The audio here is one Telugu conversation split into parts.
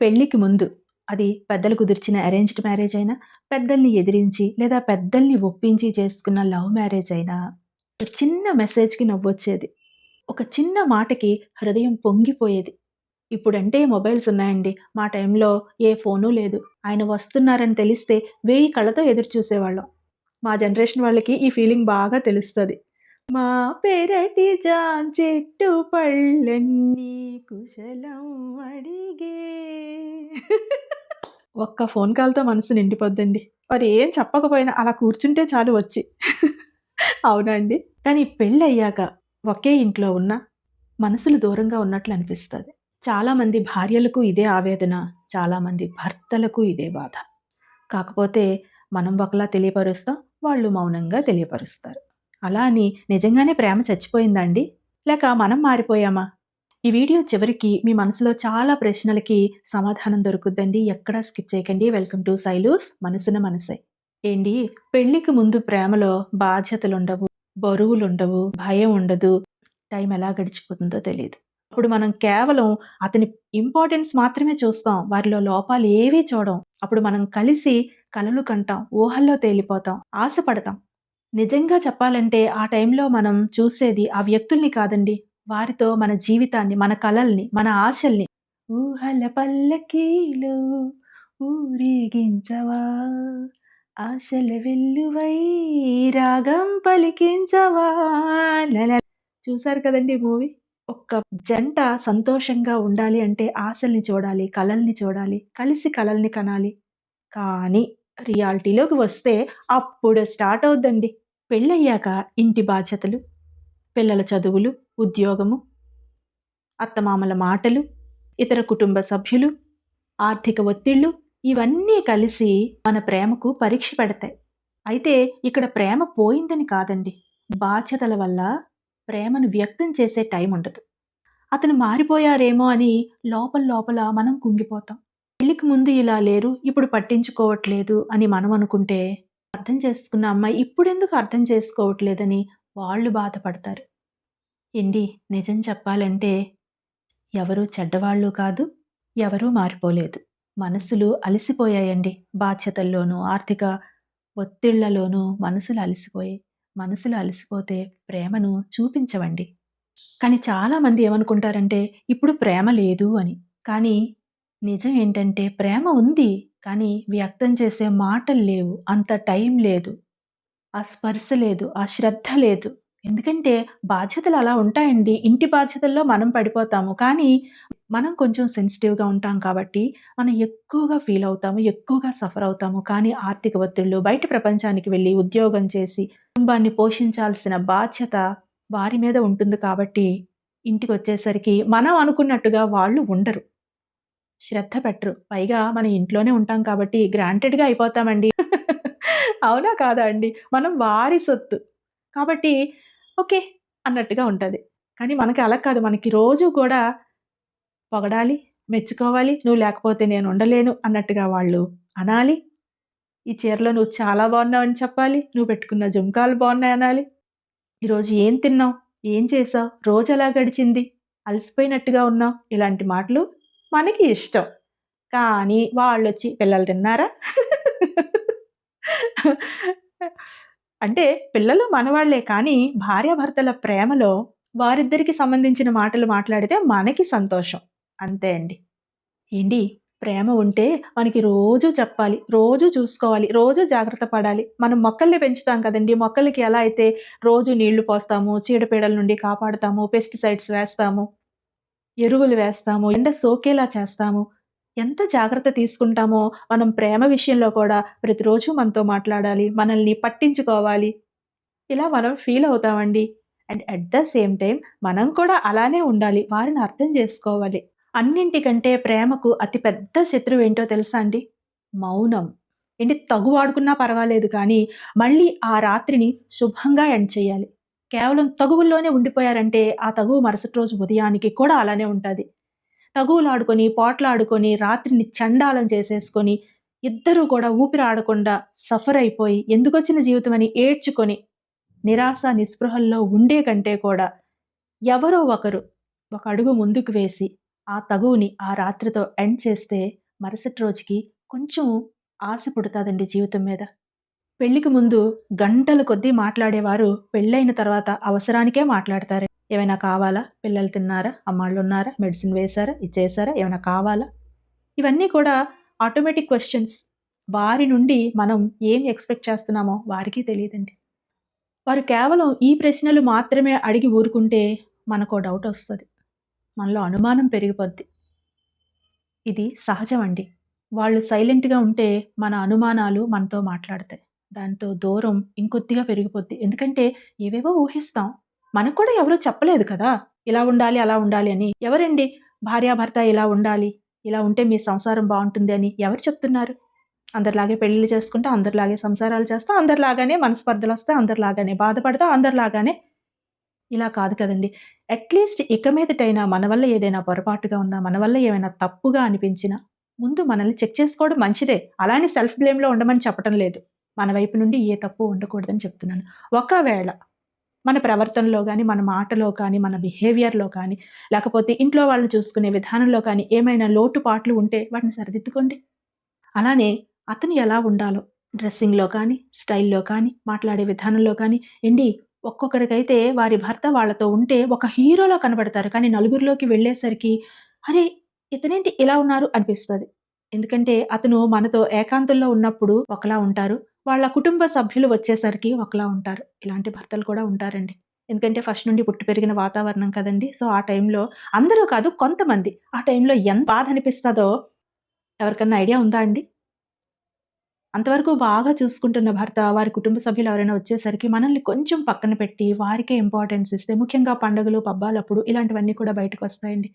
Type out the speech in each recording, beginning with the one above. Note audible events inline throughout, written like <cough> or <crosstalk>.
పెళ్ళికి ముందు అది పెద్దలు కుదిర్చిన అరేంజ్డ్ మ్యారేజ్ అయినా, పెద్దల్ని ఎదిరించి లేదా పెద్దల్ని ఒప్పించి చేసుకున్న లవ్ మ్యారేజ్ అయినా, ఒక చిన్న మెసేజ్‌కి నవ్వొచ్చేది. ఒక చిన్న మాటకి హృదయం పొంగిపోయేది. ఇప్పుడంటే మొబైల్స్ ఉన్నాయండి. మా టైంలో ఏ ఫోను లేదు. ఆయన వస్తున్నారని తెలిస్తే వేయి కళ్ళతో ఎదురు చూసేవాళ్ళం. మా జనరేషన్ వాళ్ళకి ఈ ఫీలింగ్ బాగా తెలుస్తుంది మా పెరటి జాంచెట్టు పళ్ళన్నీ కుశలం అడిగే ఒక్క ఫోన్ కాల్‌తో మనసు నిండిపోద్దండి. మరి ఏం చెప్పకపోయినా అలా కూర్చుంటే చాలు వచ్చి. అవునా అండి? కానీ పెళ్ళయ్యాక ఒకే ఇంట్లో ఉన్నా మనసులు దూరంగా ఉన్నట్లు అనిపిస్తుంది చాలామంది భార్యలకు ఇదే ఆవేదన. చాలామంది భర్తలకు ఇదే బాధ. కాకపోతే మనం ఒకలా తెలియపరుస్తాం. వాళ్ళు మౌనంగా తెలియపరుస్తారు. అలా అని నిజంగానే ప్రేమ చచ్చిపోయిందా అండి? లేక మనం మారిపోయామా? ఈ వీడియో చివరికి మీ మనసులో చాలా ప్రశ్నలకి సమాధానం దొరుకుద్దండి. ఎక్కడా స్కిప్ చేయకండి. వెల్కమ్ టు సైలూస్ మనసున మనసే ఏంటి పెళ్ళికి ముందు ప్రేమలో బాధ్యతలుండవు, బరువులుండవు, భయం ఉండదు. టైం ఎలా గడిచిపోతుందో తెలియదు అప్పుడు మనం కేవలం అతని ఇంపార్టెన్స్ మాత్రమే చూస్తాం. వారిలో లోపాలు ఏవీ చూడం. అప్పుడు మనం కలిసి కలలు కంటాం. ఊహల్లో తేలిపోతాం. ఆశపడతాం. నిజంగా చెప్పాలంటే ఆ టైంలో మనం చూసేది ఆ వ్యక్తుల్ని కాదండి. వారితో మన జీవితాన్ని, మన కలల్ని, మన ఆశల్ని. ఊహల పల్లకీలో ఊరేగించవా ఆశల వెల్లువై రాగం పలికించవా లల చూసారు కదండి మూవీ. ఒక్క జంట సంతోషంగా ఉండాలి అంటే ఆశల్ని చూడాలి, కలల్ని చూడాలి, కలిసి కలల్ని కనాలి. కానీ రియాలిటీలోకి వస్తే అప్పుడు స్టార్ట్ అవుద్దండి. పెళ్ళయ్యాక ఇంటి బాధ్యతలు, పిల్లల చదువులు, ఉద్యోగము, అత్తమామల మాటలు, ఇతర కుటుంబ సభ్యులు, ఆర్థిక ఒత్తిళ్ళు ఇవన్నీ కలిసి మన ప్రేమకు పరీక్ష పెడతాయి. అయితే ఇక్కడ ప్రేమ పోయిందని కాదండి. బాధ్యతల వల్ల ప్రేమను వ్యక్తం చేసే టైం ఉండదు. అతను మారిపోయారేమో అని లోపల లోపల మనం కుంగిపోతాం. పెళ్ళికి ముందు ఇలా లేరు, ఇప్పుడు పట్టించుకోవట్లేదు అని మనం అనుకుంటే అర్థం చేసుకున్న అమ్మాయి ఇప్పుడెందుకు అర్థం చేసుకోవట్లేదని వాళ్ళు బాధపడతారు. ఏంటి నిజం చెప్పాలంటే ఎవరూ చెడ్డవాళ్ళు కాదు. ఎవరూ మారిపోలేదు. మనసులు అలసిపోయాయండి. బాధ్యతల్లోనూ, ఆర్థిక ఒత్తిళ్ళలోనూ మనసులు అలసిపోయాయి. మనసులు అలసిపోతే ప్రేమను చూపించవండి. కానీ చాలామంది ఏమనుకుంటారంటే ఇప్పుడు ప్రేమ లేదు అని. కానీ నిజం ఏంటంటే ప్రేమ ఉంది. కానీ వ్యక్తం చేసే మాటలు లేవు. అంత టైం లేదు. ఆ స్పర్శ లేదు. ఆ శ్రద్ధ లేదు. ఎందుకంటే బాధ్యతలు అలా ఉంటాయండి. ఇంటి బాధ్యతల్లో మనం పడిపోతాము. కానీ మనం కొంచెం సెన్సిటివ్‌గా ఉంటాం కాబట్టి మనం ఎక్కువగా ఫీల్ అవుతాము. ఎక్కువగా సఫర్ అవుతాము. కానీ ఆర్థిక ఒత్తిళ్ళు, బయట ప్రపంచానికి వెళ్ళి ఉద్యోగం చేసి కుటుంబాన్ని పోషించాల్సిన బాధ్యత వారి మీద ఉంటుంది కాబట్టి ఇంటికొచ్చేసరికి మనం అనుకున్నట్టుగా వాళ్ళు ఉండరు. శ్రద్ధ పెట్టరు. పైగా మనం ఇంట్లోనే ఉంటాం కాబట్టి గ్రాంటెడ్‌గా అయిపోతామండి. <laughs> అవునా? కాదా అండి? మనం వారి సొత్తు. కాబట్టి ఓకే. అన్నట్టుగా ఉంటుంది కానీ మనకి అలా కాదు. మనకి రోజు కూడా పొగడాలి, మెచ్చుకోవాలి. నువ్వు లేకపోతే నేను ఉండలేను అన్నట్టుగా వాళ్ళు అనాలి. ఈ చీరలో నువ్వు చాలా బాగున్నావని చెప్పాలి. నువ్వు పెట్టుకున్న జుంకాలు బాగున్నాయి అనాలి. ఈరోజు ఏం తిన్నావు? ఏం చేసావు? రోజు ఎలా గడిచింది? అలసిపోయినట్టుగా ఉన్నావు. ఇలాంటి మాటలు మనకి ఇష్టం. కానీ వాళ్ళు వచ్చి పిల్లలు తిన్నారా? అంటే పిల్లలు మనవాళ్ళే కానీ భార్యాభర్తల ప్రేమలో వారిద్దరికి సంబంధించిన మాటలు మాట్లాడితే మనకి సంతోషం. అంతే అండి. ఏంటి ప్రేమ ఉంటే మనకి రోజు చెప్పాలి. రోజు చూసుకోవాలి. రోజు జాగ్రత్త పడాలి. మనం మొక్కల్ని పెంచుతాం కదండీ! మొక్కలకి ఎలా అయితే రోజు నీళ్ళు పోస్తాము, చీడపీడల నుండి కాపాడుతాము, పెస్టిసైడ్స్ వేస్తాము, ఎరువులు వేస్తాము, ఎండ సోకేలా చేస్తాము. ఎంత జాగ్రత్త తీసుకుంటామో మనం ప్రేమ విషయంలో కూడా ప్రతిరోజు మనతో మాట్లాడాలి. మనల్ని పట్టించుకోవాలి. ఇలా మనం feel అవుతామండి. And at the same time మనం కూడా అలానే ఉండాలి. వారిని అర్థం చేసుకోవాలి. అన్నింటికంటే ప్రేమకు అతి పెద్ద శత్రువేంటో తెలుసా అండి? మౌనం. ఏంటి తగువాడుకున్నా పర్వాలేదు కానీ మళ్ళీ ఆ రాత్రిని శుభంగా ఎండ్ చేయాలి. కేవలం తగువుల్లోనే ఉండిపోయారంటే ఆ తగువు మరుసటి రోజు ఉదయానికి కూడా అలానే ఉంటుంది తగువులాడుకొని, పోట్లాడుకొని, రాత్రిని చండాలం చేసేసుకొని, ఇద్దరూ కూడా ఊపిరాడకుండా సఫర్ అయిపోయి ఎందుకొచ్చిన జీవితం అని ఏడ్చుకొని, నిరాశ, నిస్పృహల్లో ఉండే కంటే కూడా ఎవరో ఒకరు ఒక అడుగు ముందుకు వేసి ఆ తగువుని ఆ రాత్రితో ఎండ్ చేస్తే మరుసటి రోజుకి కొంచెం ఆశ పుడుతుందండి జీవితం మీద. పెళ్ళికి ముందు గంటల కొద్దీ మాట్లాడేవారు పెళ్ళైన తర్వాత అవసరానికే మాట్లాడతారు. ఏమైనా కావాలా? పిల్లలు తిన్నారా? అమ్మాళ్ళున్నారా? మెడిసిన్ వేశారా? ఇచ్చేసారా ఏమైనా కావాలా? ఇవన్నీ కూడా ఆటోమేటిక్ క్వశ్చన్స్ వారి నుండి మనం ఏం ఎక్స్‌పెక్ట్ చేస్తున్నామో వారికి తెలియదండి వారు కేవలం ఈ ప్రశ్నలు మాత్రమే అడిగి ఊరుకుంటే మనకో వస్తుంది మనలో అనుమానం పెరిగిపోద్ది. ఇది సహజం అండి. వాళ్ళు సైలెంట్‌గా ఉంటే మన అనుమానాలు మనతో మాట్లాడతాయి. దాంతో దూరం ఇంకొద్దిగా పెరిగిపోద్ది. ఎందుకంటే ఏవేవో ఊహిస్తాం. మనకు కూడా ఎవరు చెప్పలేదు కదా! ఇలా ఉండాలి, అలా ఉండాలి అని. ఎవరండి భార్యాభర్త ఇలా ఉండాలి, ఇలా ఉంటే మీ సంసారం బాగుంటుంది అని ఎవరు చెప్తున్నారు? అందరిలాగే పెళ్ళిళ్ళు చేసుకుంటా అందరిలాగే సంసారాలు చేస్తా అందరిలాగానే మనస్పర్ధలొస్తాయి, అందరిలాగానే బాధపడతాం, అందరిలాగానే ఇలా కాదు కదండి అట్‌లీస్ట్ ఇక మీదటైనా మన వల్ల ఏదైనా పొరపాటుగా ఉన్నా, మన వల్ల ఏమైనా తప్పుగా అనిపించినా, ముందు మనల్ని చెక్ చేసుకోవడం మంచిదే. అలానే సెల్ఫ్ బ్లేమ్‌లో ఉండమని చెప్పటం లేదు. మన వైపు నుండి ఏ తప్పు ఉండకూడదని చెప్తున్నాను. ఒకవేళ మన ప్రవర్తనలో కానీ మన మాటలో కానీ, మన బిహేవియర్‌లో కానీ, లేకపోతే ఇంట్లో వాళ్ళని చూసుకునే విధానంలో కానీ ఏమైనా లోటుపాట్లు ఉంటే వాటిని సరిదిద్దుకోండి. అలానే అతను ఎలా ఉండాలో డ్రెస్సింగ్‌లో కానీ, స్టైల్‌లో కానీ, మాట్లాడే విధానంలో కానీ ఎండి ఒక్కొక్కరికైతే వారి భర్త వాళ్ళతో ఉంటే ఒక హీరోలో కనబడతారు కానీ నలుగురిలోకి వెళ్ళేసరికి అరే! ఇతనేంటి ఇలా ఉన్నారు అనిపిస్తుంది ఎందుకంటే అతను మనతో ఏకాంతంలో ఉన్నప్పుడు ఒకలా ఉంటారు. వాళ్ళ కుటుంబ సభ్యులు వచ్చేసరికి ఒకలా ఉంటారు. ఇలాంటి భర్తలు కూడా ఉంటారండి. ఎందుకంటే ఫస్ట్ నుండి పుట్టి పెరిగిన వాతావరణం కదండీ. సో, ఆ టైంలో అందరూ కాదు కొంతమంది ఆ టైంలో ఎంత బాధ అనిపిస్తుందో ఎవరికన్నా ఐడియా ఉందా అండి? అంతవరకు బాగా చూసుకుంటున్న భర్త, వారి కుటుంబ సభ్యులు ఎవరైనా వచ్చేసరికి మనల్ని కొంచెం పక్కన పెట్టి వారికే ఇంపార్టెన్స్ ఇస్తే ముఖ్యంగా పండుగలు, పబ్బాలప్పుడు ఇలాంటివన్నీ కూడా బయటకు వస్తాయండి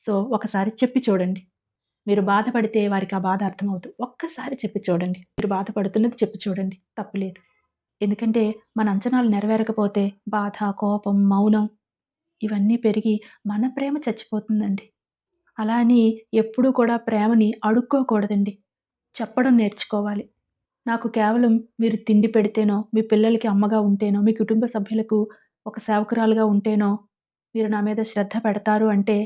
సో, ఒకసారి చెప్పి చూడండి. మీరు బాధపడితే వారికి ఆ బాధ అర్థమవుతుంది ఒక్కసారి చెప్పి చూడండి. మీరు బాధపడుతున్నది చెప్పి చూడండి. తప్పులేదు ఎందుకంటే మన అంచనాలు నెరవేరకపోతే బాధ, కోపం, మౌనం ఇవన్నీ పెరిగి మన ప్రేమ చచ్చిపోతుందండి. అలా అని ఎప్పుడూ కూడా ప్రేమని అడుక్కోకూడదండి. చెప్పడం నేర్చుకోవాలి. నాకు కేవలం మీరు తిండి పెడితేనో, మీ పిల్లలకి అమ్మగా ఉంటేనో, మీ కుటుంబ సభ్యులకు ఒక సేవకురాలుగా ఉంటేనో మీరు నా మీద శ్రద్ధ పెడతారు అంటే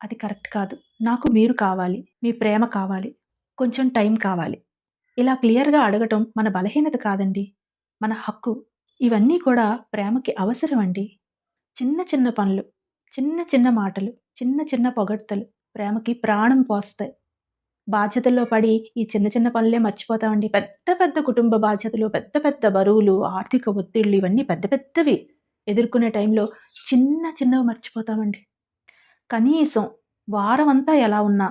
అది కరెక్ట్ కాదు. నాకు మీరు కావాలి. మీ ప్రేమ కావాలి. కొంచెం టైం కావాలి. ఇలా క్లియర్‌గా అడగటం మన బలహీనత కాదండి. మన హక్కు. ఇవన్నీ కూడా ప్రేమకి అవసరం అండి. చిన్న చిన్న పనులు, చిన్న చిన్న మాటలు, చిన్న చిన్న పొగడ్తలు ప్రేమకి ప్రాణం పోస్తాయి. బాధ్యతల్లో పడి ఈ చిన్న చిన్న పనులే మర్చిపోతామండి. పెద్ద పెద్ద కుటుంబ బాధ్యతలు, పెద్ద పెద్ద బరువులు, ఆర్థిక ఒత్తిళ్ళు ఇవన్నీ పెద్ద పెద్దవి ఎదుర్కొనే టైంలో చిన్న చిన్నవి మర్చిపోతామండి. కనీసం వారమంతా ఎలా ఉన్నా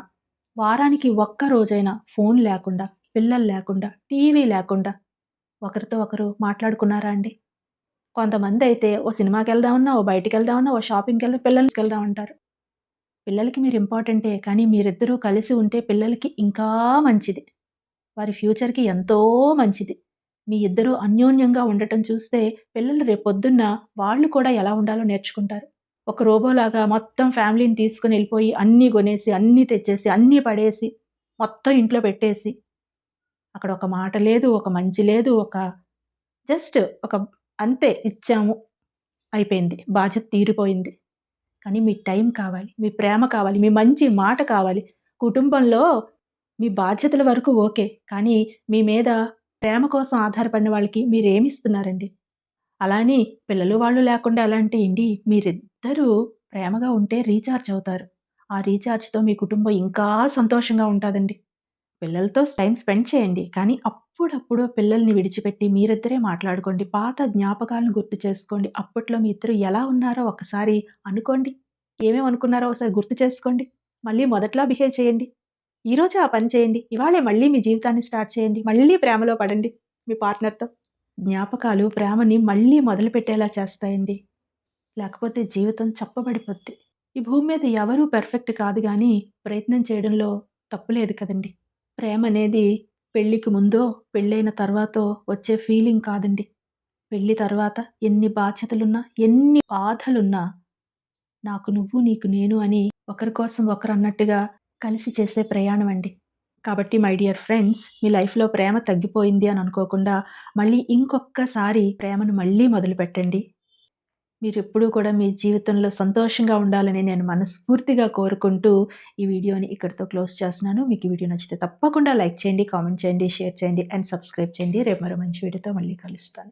వారానికి ఒక్క రోజైనా ఫోన్ లేకుండా, పిల్లలు లేకుండా, టీవీ లేకుండా ఒకరితో ఒకరు మాట్లాడుకున్నారా అండి? కొంతమంది అయితే ఓ సినిమాకి వెళ్దామన్నా ఓ బయటికెళ్దామన్నా, ఓ షాపింగ్‌కెళ్దాం పిల్లలకి వెళ్దాం అంటారు. పిల్లలకి మీరు ఇంపార్టెంటే. కానీ మీరిద్దరూ కలిసి ఉంటే పిల్లలకి ఇంకా మంచిది. వారి ఫ్యూచర్‌కి ఎంతో మంచిది. మీ ఇద్దరూ అన్యోన్యంగా ఉండటం చూస్తే పిల్లలు రేపొద్దున్న వాళ్ళు కూడా ఎలా ఉండాలో నేర్చుకుంటారు. ఒక రోబోలాగా మొత్తం ఫ్యామిలీని తీసుకుని వెళ్ళిపోయి అన్నీ కొనేసి, అన్నీ తెచ్చేసి, అన్నీ పడేసి, మొత్తం ఇంట్లో పెట్టేసి, అక్కడ ఒక మాట లేదు, ఒక మంచి లేదు, ఒక జస్ట్ ఒక అంతే ఇచ్చాము. అయిపోయింది. బాధ్యత తీరిపోయింది. కానీ మీ టైం కావాలి. మీ ప్రేమ కావాలి. మీ మంచి మాట కావాలి. కుటుంబంలో మీ బాధ్యతల వరకు ఓకే. కానీ మీ మీద ప్రేమ కోసం ఆధారపడిన వాళ్ళకి మీరేమిస్తున్నారండి? అలా అని పిల్లలు వాళ్ళు లేకుండా అలాంటివి ఏంటి మీరు ఇద్దరూ ప్రేమగా ఉంటే రీఛార్జ్ అవుతారు. ఆ రీఛార్జ్తో మీ కుటుంబం ఇంకా సంతోషంగా ఉంటుందండి పిల్లలతో టైం స్పెండ్ చేయండి. కానీ అప్పుడప్పుడు పిల్లల్ని విడిచిపెట్టి మీరిద్దరే మాట్లాడుకోండి. పాత జ్ఞాపకాలను గుర్తు చేసుకోండి. అప్పట్లో మీ ఇద్దరు ఎలా ఉన్నారో ఒకసారి అనుకోండి. ఏమేమి అనుకున్నారో ఒకసారి గుర్తు చేసుకోండి. మళ్ళీ మొదట్లో బిహేవ్ చేయండి. ఈరోజే ఆ పని చేయండి. ఇవాళే మళ్ళీ మీ జీవితాన్ని స్టార్ట్ చేయండి. మళ్ళీ ప్రేమలో పడండి మీ పార్ట్నర్‌తో. జ్ఞాపకాలు ప్రేమని మళ్ళీ మొదలుపెట్టేలా చేస్తాయండి. లేకపోతే జీవితం చప్పబడిపోద్ది. ఈ భూమి మీద ఎవరూ పెర్ఫెక్ట్ కాదు కానీ ప్రయత్నం చేయడంలో తప్పు లేదు కదండీ! ప్రేమనేది పెళ్ళికి ముందో, పెళ్ళైన తర్వాతో వచ్చే ఫీలింగ్ కాదండి. పెళ్ళి తర్వాత ఎన్ని బాధ్యతలున్నా, ఎన్ని బాధలున్నా నాకు నువ్వు, నీకు నేను అని ఒకరి కోసం ఒకరు అన్నట్టుగా కలిసి చేసే ప్రయాణం అండి. కాబట్టి మై డియర్ ఫ్రెండ్స్ మీ లైఫ్‌లో ప్రేమ తగ్గిపోయింది అని అనుకోకుండా మళ్ళీ ఇంకొకసారి ప్రేమను మళ్ళీ మొదలుపెట్టండి. మీరెప్పుడూ కూడా మీ జీవితంలో సంతోషంగా ఉండాలని నేను మనస్ఫూర్తిగా కోరుకుంటూ, ఈ వీడియోని ఇక్కడితో క్లోజ్ చేస్తున్నాను. మీకు ఈ వీడియో నచ్చితే తప్పకుండా లైక్ చేయండి, కామెంట్ చేయండి, షేర్ చేయండి అండ్ సబ్స్క్రైబ్ చేయండి. రేపు మరో మంచి వీడియోతో మళ్ళీ కలుస్తాను.